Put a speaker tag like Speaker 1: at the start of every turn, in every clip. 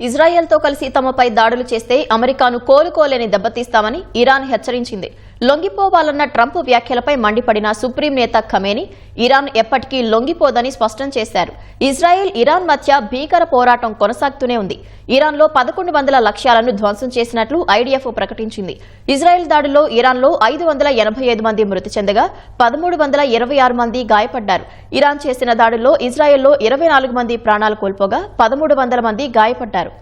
Speaker 1: ఇజ్రాయెల్తో కలిసి తమపై దాడులు చేస్తే అమెరికాను కోలుకోలేని దెబ్బతీస్తామని ఇరాన్ హెచ్చరించింది. లొంగిపోవాలన్న ట్రంప్ వ్యాఖ్యలపై మండిపడిన సుప్రీం నేత ఖమేని ఇరాన్ ఎప్పటికీ లొంగిపోదని స్పష్టం చేశారు. ఇజ్రాయెల్ ఇరాన్ మధ్య భీకర పోరాటం కొనసాగుతూనే ఉంది. ఇరాన్లో పదకొండు వందల లక్ష్యాలను ధ్వంసం చేసినట్లు ఐడిఎఫ్ ప్రకటించింది. ఇజ్రాయెల్ దాడిలో ఇరాన్లో ఐదు వందల ఎనభై ఐదు మంది మృతి చెందగా పదమూడు వందల ఇరవై ఆరు మంది గాయపడ్డారు. ఇరాన్ చేసిన దాడుల్లో ఇజ్రాయెల్లో ఇరవై నాలుగు మంది ప్రాణాలు కోల్పోగా పదమూడు వందల మంది గాయపడ్డారు.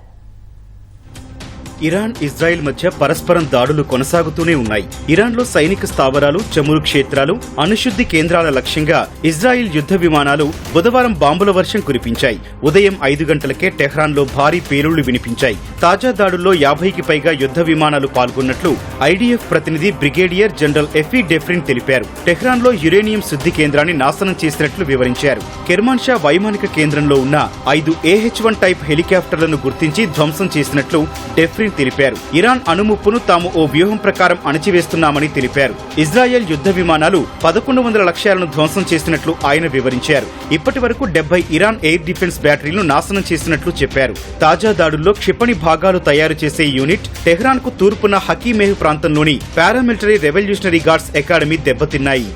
Speaker 2: ఇరాన్ ఇజ్రాయెల్ మధ్య పరస్పరం దాడులు కొనసాగుతూనే ఉన్నాయి. ఇరాన్లో సైనిక స్థావరాలు చమురు క్షేత్రాలు అణుశుద్ధి కేంద్రాల లక్ష్యంగా ఇజ్రాయిల్ యుద్ధ విమానాలు బుధవారం బాంబుల వర్షం కురిపించాయి. ఉదయం ఐదు గంటలకే టెహ్రాన్లో భారీ పేలుళ్ళు వినిపించాయి. తాజా దాడుల్లో యాభైకి పైగా యుద్ధ విమానాలు పాల్గొన్నట్లు ఐడీఎఫ్ ప్రతినిధి బ్రిగేడియర్ జనరల్ ఎఫీ డెఫ్రిన్ తెలిపారు. టెహ్రాన్లో యురేనియం శుద్ధి కేంద్రాన్ని నాశనం చేసినట్లు వివరించారు. కెర్మాన్షా వైమానిక కేంద్రంలో ఉన్న ఐదు ఏహెచ్ వన్ టైప్ హెలికాప్టర్లను గుర్తించి ధ్వంసం చేసినట్లు డెఫ్రిన్ తెలిపారు. ఇరాన్ అణుముప్పును తాము ఓ వ్యూహం ప్రకారం అణచివేస్తున్నామని తెలిపారు. ఇజ్రాయెల్ యుద్ధ విమానాలు పదకొండు వందల లక్ష్యాలను ధ్వంసం చేసినట్లు ఆయన వివరించారు. ఇప్పటి వరకు డెబ్బై ఇరాన్ ఎయిర్ డిఫెన్స్ బ్యాటరీలను నాశనం చేసినట్లు చెప్పారు. తాజా దాడుల్లో క్షిపణి భాగాలు తయారు చేసే యూనిట్ టెహ్రాన్కు తూర్పున హకీమేహ్ ప్రాంతంలోని పారామిలిటరీ రెవల్యూషనరీ గార్డ్స్ అకాడమీ దెబ్బతిన్నాయి.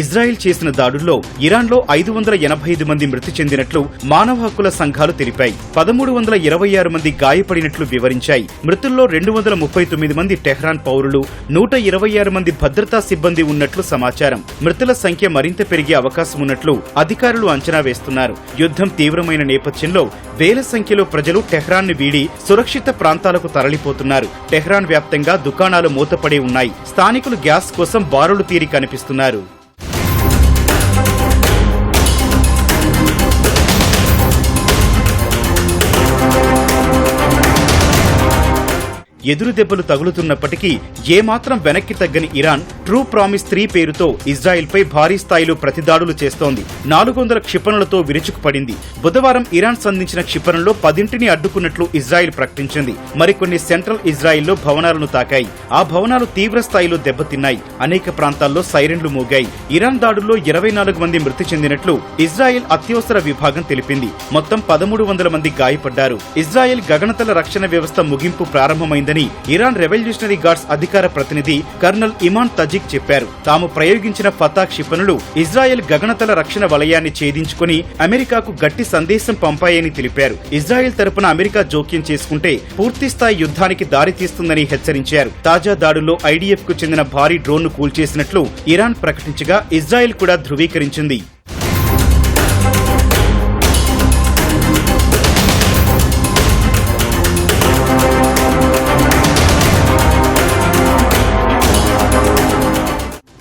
Speaker 2: ఇజ్రాయెల్ చేసిన దాడుల్లో ఇరాన్లో ఐదు వందల ఎనభై ఐదు మంది మృతి చెందినట్లు మానవ హక్కుల సంఘాలు తెలిపాయి. పదమూడు వందల ఇరవై ఆరు మంది గాయపడినట్లు వివరించాయి. మృతుల్లో రెండు వందల ముప్పై తొమ్మిది మంది టెహ్రాన్ పౌరులు నూట ఇరవై ఆరు మంది భద్రతా సిబ్బంది ఉన్నట్లు సమాచారం. మృతుల సంఖ్య మరింత పెరిగే అవకాశం ఉన్నట్లు అధికారులు అంచనా వేస్తున్నారు. యుద్ధం తీవ్రమైన నేపథ్యంలో వేల సంఖ్యలో ప్రజలు టెహ్రాన్ను వీడి సురక్షిత ప్రాంతాలకు తరలిపోతున్నారు. టెహ్రాన్ వ్యాప్తంగా దుకాణాలు మూతపడి ఉన్నాయి. స్థానికులు గ్యాస్ కోసం బారులు తీరి కనిపిస్తున్నారు. ఎదురు దెబ్బలు తగులుతున్నప్పటికీ ఏమాత్రం వెనక్కి తగ్గని ఇరాన్ ట్రూ ప్రామిస్ త్రీ పేరుతో ఇజ్రాయెల్ పై భారీ స్థాయిలో ప్రతిదాడులు చేస్తోంది. నాలుగు వందల క్షిపణులతో విరుచుకుపడింది. బుధవారం ఇరాన్ సంధించిన క్షిపణుల్లో పదింటిని అడ్డుకున్నట్లు ఇజ్రాయెల్ ప్రకటించింది. మరికొన్ని సెంట్రల్ ఇజ్రాయెల్లో భవనాలను తాకాయి. ఆ భవనాలు తీవ్ర స్థాయిలో దెబ్బతిన్నాయి. అనేక ప్రాంతాల్లో సైరన్లు మోగాయి. ఇరాన్ దాడుల్లో ఇరవై నాలుగు మంది మృతి చెందినట్లు ఇజ్రాయెల్ అత్యవసర విభాగం తెలిపింది. మొత్తం పదమూడు వందల మంది గాయపడ్డారు. ఇజ్రాయెల్ గగనతల రక్షణ వ్యవస్థ ముగింపు ప్రారంభమైందని ఇరాన్ రెవల్యూషనరీ గార్డ్స్ అధికార ప్రతినిధి కర్నల్ ఇమాన్ తజిక్ చెప్పారు. తాము ప్రయోగించిన ఫతా క్షిపణులు ఇజ్రాయెల్ గగనతల రక్షణ వలయాన్ని ఛేదించుకుని అమెరికాకు గట్టి సందేశం పంపాయని తెలిపారు. ఇజ్రాయెల్ తరపున అమెరికా జోక్యం చేసుకుంటే పూర్తిస్థాయి యుద్ధానికి దారితీస్తుందని హెచ్చరించారు. తాజా దాడుల్లో ఐడీఎఫ్కు చెందిన భారీ డ్రోన్ను కూల్చేసినట్లు ఇరాన్ ప్రకటించగా ఇజ్రాయెల్ కూడా ధృవీకరించింది.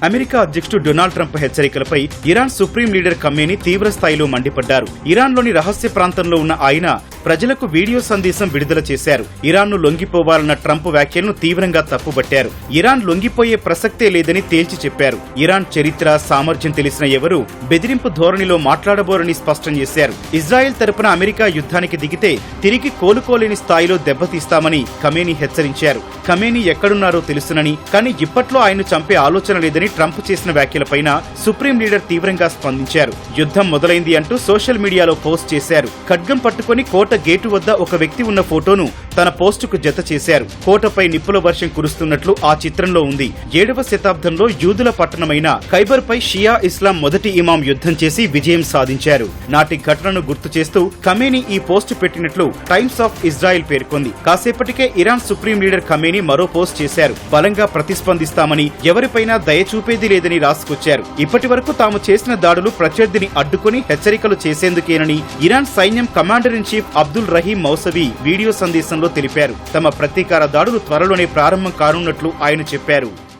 Speaker 2: అమెరికా అధ్యక్షుడు డొనాల్డ్ ట్రంప్ హెచ్చరికలపై ఇరాన్ సుప్రీం లీడర్ కమ్మేని తీవ్ర స్థాయిలో మండిపడ్డారు. ఇరాన్లోని రహస్య ప్రాంతంలో ఉన్న ఆయన ప్రజలకు వీడియో సందేశం విడుదల చేశారు. ఇరాన్ను లొంగిపోవాలన్న ట్రంప్ వ్యాఖ్యలను తీవ్రంగా తప్పుబట్టారు. ఇరాన్ లొంగిపోయే ప్రసక్తే లేదని తేల్చి చెప్పారు. ఇరాన్ చరిత్ర సామర్థ్యం తెలిసిన ఎవరూ బెదిరింపు ధోరణిలో మాట్లాడబోరని స్పష్టం చేశారు. ఇజ్రాయెల్ తరపున అమెరికా యుద్ధానికి దిగితే తిరిగి కోలుకోలేని స్థాయిలో దెబ్బతీస్తామని కమేని హెచ్చరించారు. కమేని ఎక్కడున్నారో తెలుసునని కానీ ఇప్పట్లో ఆయన చంపే ఆలోచన లేదని ట్రంప్ చేసిన వ్యాఖ్యలపైన సుప్రీం లీడర్ తీవ్రంగా స్పందించారు. యుద్ధం మొదలైంది అంటూ సోషల్ మీడియాలో పోస్ట్ చేశారు. ఖడ్గం పట్టుకుని కోట గేటు వద్ద ఒక వ్యక్తి ఉన్న ఫోటోను తన పోస్టుకు జత చేశారు. కోటపై నిప్పుల వర్షం కురుస్తున్నట్లు ఆ చిత్రంలో ఉంది. ఏడవ శతాబ్దంలో యూదుల పట్టణమైన ఖైబర్ పై షియా ఇస్లాం మొదటి ఇమాం యుద్ధం చేసి విజయం సాధించారు. నాటి ఘటనను గుర్తు చేస్తూ ఖమేని ఈ పోస్టు పెట్టినట్లు టైమ్స్ ఆఫ్ ఇజ్రాయెల్ పేర్కొంది. కాసేపటికే ఇరాన్ సుప్రీం లీడర్ ఖమేని మరో పోస్ట్ చేశారు. బలంగా ప్రతిస్పందిస్తామని ఎవరిపైనా దయ చూపేది లేదని రాసుకొచ్చారు. ఇప్పటి వరకు తాము చేసిన దాడులు ప్రత్యర్థిని అడ్డుకుని హెచ్చరికలు చేసేందుకేనని ఇరాన్ సైన్యం commander in chief Abdul Rahim Mousavi video సందేశంలో తెలిపారు. తమ ప్రతీకార దాడులు త్వరలోనే ప్రారంభం కానున్నట్లు ఆయన చెప్పారు.